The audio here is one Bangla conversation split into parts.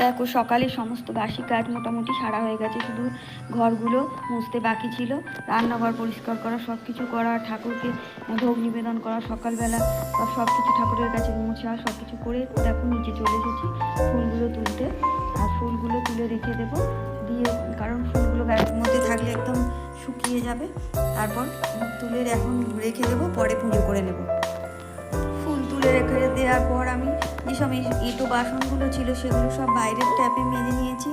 দেখো, সকালে সমস্ত বাসি কাজ মোটামুটি সারা হয়ে গেছে, শুধু ঘরগুলো মুছতে বাকি ছিল। রান্নাঘর পরিষ্কার করা সব কিছু করা, ঠাকুরকে ভোগ নিবেদন করা, সকালবেলা সব কিছু ঠাকুরের কাছে মোছা সব কিছু করে দেখো নিচে চলে এসেছি ফুলগুলো তুলতে। আর ফুলগুলো তুলে রেখে দেবো, দিয়ে কারণ ফুলগুলো ব্যাগের মধ্যে থাকলে একদম শুকিয়ে যাবে। তারপর তুলে এখন রেখে দেবো, পরে পুজো করে নেব। ফুল তুলে রেখে দেওয়ার পর আমি যেসব এঁটো বাসনগুলো ছিল সেগুলো সব বাইরের ট্যাপে মেজে নিয়েছি।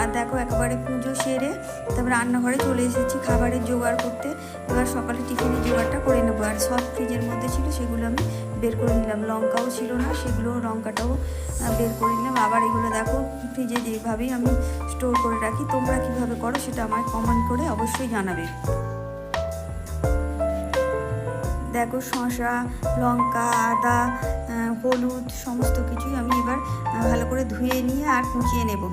আর দেখো একেবারে পুজো সেরে তারপর রান্নাঘরে চলে এসেছি খাবারের জোগাড় করতে। এবার সকালে টিফিনের জোগাড়টা করে নেব। আর সব ফ্রিজের মধ্যে ছিল সেগুলো আমি বের করে নিলাম। লঙ্কাও ছিল না, সেগুলো লঙ্কাটাও বের করে নিলাম। আবার এগুলো দেখো ফ্রিজে যেভাবেই আমি স্টোর করে রাখি, তোমরা কীভাবে করো সেটা আমায় কমেন্ট করে অবশ্যই জানাবে। দেখো শসা, লঙ্কা, আদা হলুদ সমস্ত কিছুই আমি এবার ভালো করে ধুয়ে নিয়ে আর কুচিয়ে নেব।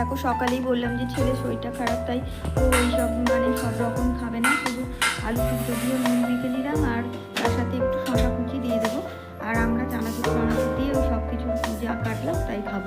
দেখো, সকালেই বললাম যে ছেলে শরীরটা খারাপ, তাই ও এইসব মানে সব রকম খাবে না, শুধু আলু সিদ্ধ দিয়ে নুন মেখে দিলাম আর তার সাথে একটু শশা কুচি দিয়ে দেবো। আর আমরা চানাচুর চানাচুর দিয়ে ও সব কিছু যা কাটলাম তাই খাব।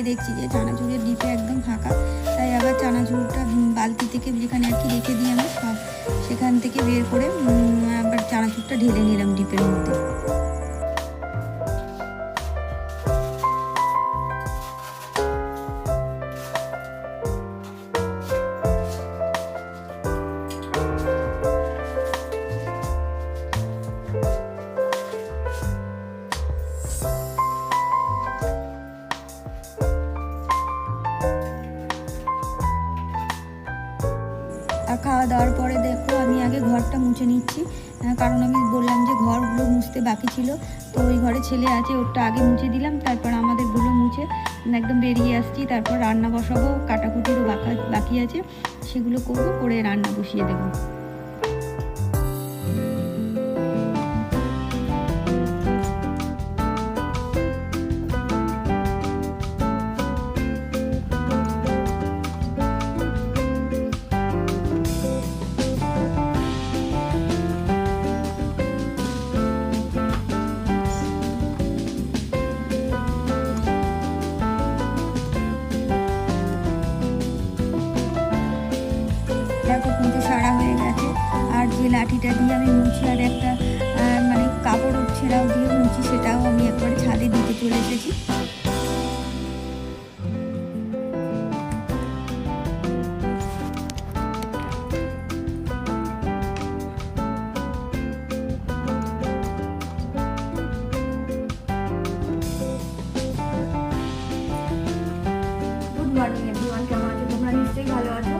গিয়ে দেখছি যে চানাচুরের ডিপে একদম ফাঁকা। তাই আবার চানাচুরটা বালতি থেকে যেখানে আর কি রেখে দিই আমি, সব সেখান থেকে বের করে আবার চানাচুরটা ঢেলে নিলাম ডিপের মধ্যে। ঘরটা মুছে নিচ্ছি। কারণ আমি বললাম যে ঘরগুলো মুছতে বাকি ছিল। তো ওই ঘরে ছেলে আছে, ওরটা আগে মুছে দিলাম, তারপর আমাদেরগুলো মুছে একদম বেরিয়ে আসছি। তারপর রান্না বসাবো, কাটাকুটিরও বাকা বাকি আছে। সেগুলো করব, করে রান্না বসিয়ে দেবো। মর্নিং এভরিওয়ান কেমন আছো তোমরা নিশ্চয়ই ভালো আছো।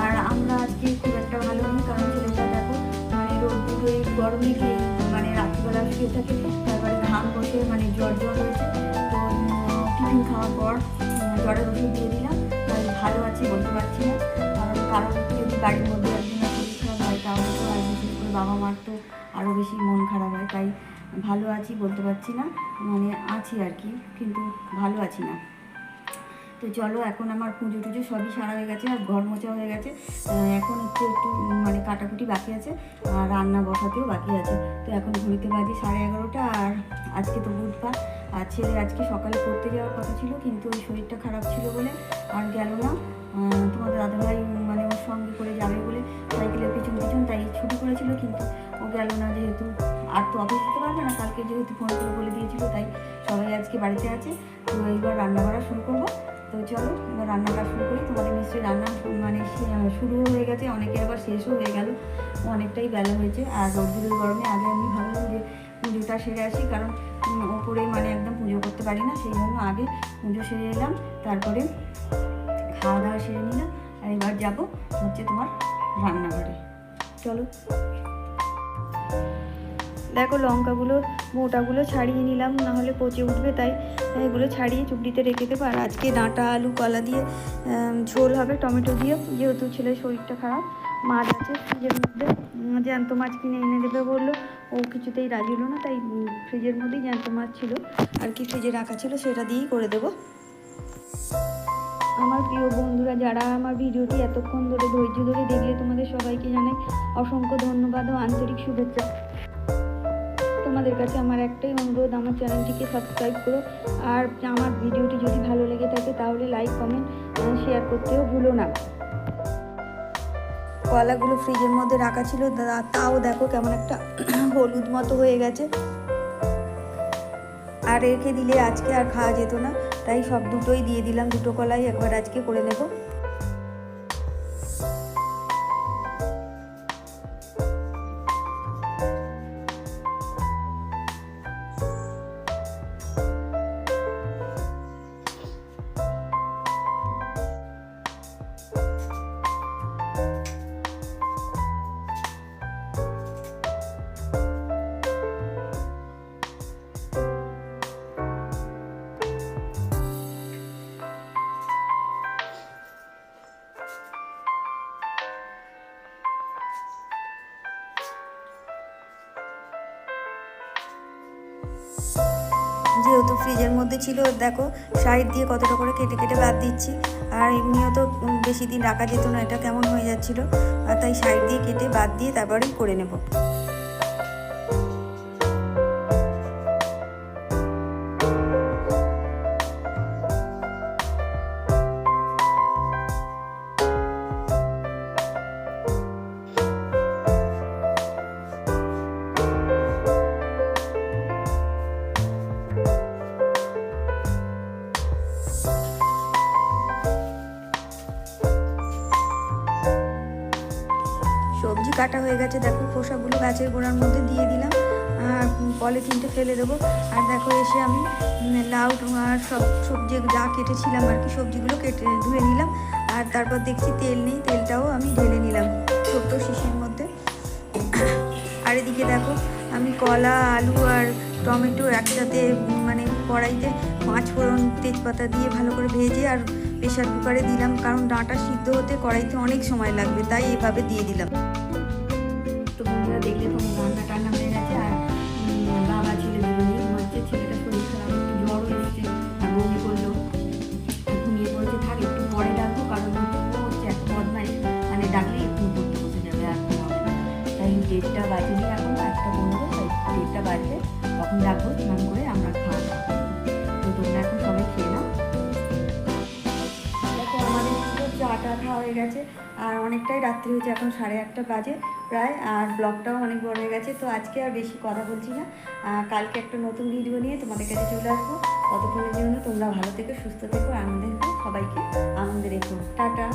আর আমরা আজকে খুব একটা ভালো নেই, কারণ ছেলেটা দেখো মানে রোদ দুটোই গরমে খেয়ে মানে রাত্রিবেলা শুয়ে থাকে, তারপরে ঘাম বসে মানে জ্বর জ্বর হয়েছে। তো টিফিন খাওয়ার পর জ্বরের ওষুধ দিয়ে দিলাম। তাই ভালো আছি, বলতে পারছি না। কারণ কারণ যদি বাড়ির মধ্যে একদিন শরীর হয় তাহলে তো আর বিশেষ করে বাবা মার তো আরও বেশি মন খারাপ হয়, তাই ভালো আছি বলতে পারছি না। মানে আছি আর কি, কিন্তু ভালো আছি না। তো চলো এখন আমার পুজো টুজো সবই সারা হয়ে গেছে আর ঘর মোচা হয়ে গেছে। এখন হচ্ছে একটু মানে কাটাকুটি বাকি আছে আর রান্না বসাতেও বাকি আছে। তো এখন ঘুরিতে বাজে সাড়ে এগারোটা আর আজকে তো বুধবার। আর ছেলে আজকে সকালে পড়তে যাওয়ার কথা ছিল কিন্তু ওই শরীরটা খারাপ ছিল বলে আর গেল না। আহ, তোমাদের দাদাভাই মানে ওর সঙ্গে করে যাবে বলে সাইকেলের পিছন পিছন তাই ছুটি করেছিল কিন্তু ও গেল না যেহেতু। আর তো অফিস যেতে পারবে না কালকে যেহেতু ফোন করে বলে দিয়েছিল তাই সবাই আজকে বাড়িতে আছে। তো এইবার রান্না করা শুরু করব। তো চলো, এবার রান্নাটা শুরু করি। তোমাদের নিশ্চয়ই রান্না মানে শে- শুরুও হয়ে গেছে অনেকে আবার শেষও হয়ে গেল। অনেকটাই বেলা হয়েছে। আর রোদ্দুরের গরমে আগে আমি ভাবলাম যে পুজোটা সেরে আসি, কারণ ওপরে মানে একদম পুজো করতে পারি না, সেই জন্য আগে পুজো সেরে এলাম। তারপরে খাওয়া দাওয়া সেরে নিলাম, আর এবার যাব হচ্ছে তোমার রান্নাঘরে। চলো। দেখো লঙ্কাগুলো, মোটাগুলো ছাড়িয়ে নিলাম, না হলে পচে উঠবে, তাই এগুলো ছাড়িয়ে চুবড়িতে রেখে দেবো। আর আজকে ডাঁটা, আলু, কলা দিয়ে ঝোল হবে, টমেটো দিয়ে। যেহেতু ছেলের শরীরটা খারাপ, মাছ আছে, ফ্রিজের মধ্যে। জ্যান্ত মাছ কিনে এনে দেবে বলল। ও কিছুতেই রাজি হলো না, তাই ফ্রিজের মধ্যেই জ্যান্ত মাছ ছিল। আর কি ফ্রিজে রাখা ছিল সেটা দিয়েই করে দেবো। আমার প্রিয় বন্ধুরা, যারা আমার ভিডিওটি এতক্ষণ ধরে ধৈর্য ধরে দেখলে তোমাদের সবাইকে জানাই অসংখ্য ধন্যবাদ ও আন্তরিক শুভেচ্ছা। তোমাদের কাছে আমার একটাই অনুরোধ, আমার চ্যানেলটিকে সাবস্ক্রাইব করো। আর আমার ভিডিওটি যদি ভালো লেগে থাকে তাহলে লাইক কমেন্ট শেয়ার করতেও ভুলো না। কলাগুলো ফ্রিজের মধ্যে রাখা ছিল তাও দেখো কেমন একটা হলুদ মতো হয়ে গেছে। আর রেখে দিলে আজকে আর খাওয়া যেত না, তাই সব দুটোই দিয়ে দিলাম, দুটো কলাই একবার আজকে করে নেব। যেহেতু ফ্রিজের মধ্যে ছিল, দেখো সাইড দিয়ে কতটা করে কেটে কেটে বাদ দিচ্ছি। আর এমনিও তো বেশি দিন রাখা যেত না, এটা কেমন হয়ে যাচ্ছিল। আর তাই সাইড দিয়ে কেটে বাদ দিয়ে তারপরে করে নেব। কাটা হয়ে গেছে, দেখো খোসাগুলো গাছের গোড়ার মধ্যে দিয়ে দিলাম। আর পলিথিনটা ফেলে দেবো। আর দেখো এসে আমি লাউ আর সব সবজি, যা কেটেছিলাম আর কি, সবজিগুলো কেটে ধুয়ে নিলাম। আর তারপর দেখছি তেল নেই, তেলটাও আমি ঢেলে নিলাম ছোট্ট শিশির মধ্যে। আর এদিকে দেখো, আমি কলা, আলু আর টমেটো একসাথে মানে কড়াইতে পাঁচ ফোড়ন, তেজপাতা দিয়ে ভালো করে ভেজে আর প্রেশার কুকারে দিলাম। কারণ ডাঁটা সিদ্ধ হতে কড়াইতে অনেক সময় লাগবে, তাই এভাবে দিয়ে দিলাম। চাটা হয়ে গেছে। আর অনেকটাই রাত্রি হয়েছে, এখন সাড়ে আটটা বাজে প্রায়, আর ব্লগটাও অনেক বড় হয়ে গেছে। তো আজকে আর বেশি কথা বলছি না। কালকে একটা নতুন ভিডিও নিয়ে তোমাদের কাছে চলে আসব। ততক্ষণের জন্য তোমরা ভালো থেকে, সুস্থ থেকো, আনন্দে থেকো, সবাইকে আনন্দে রেখো। টাটা।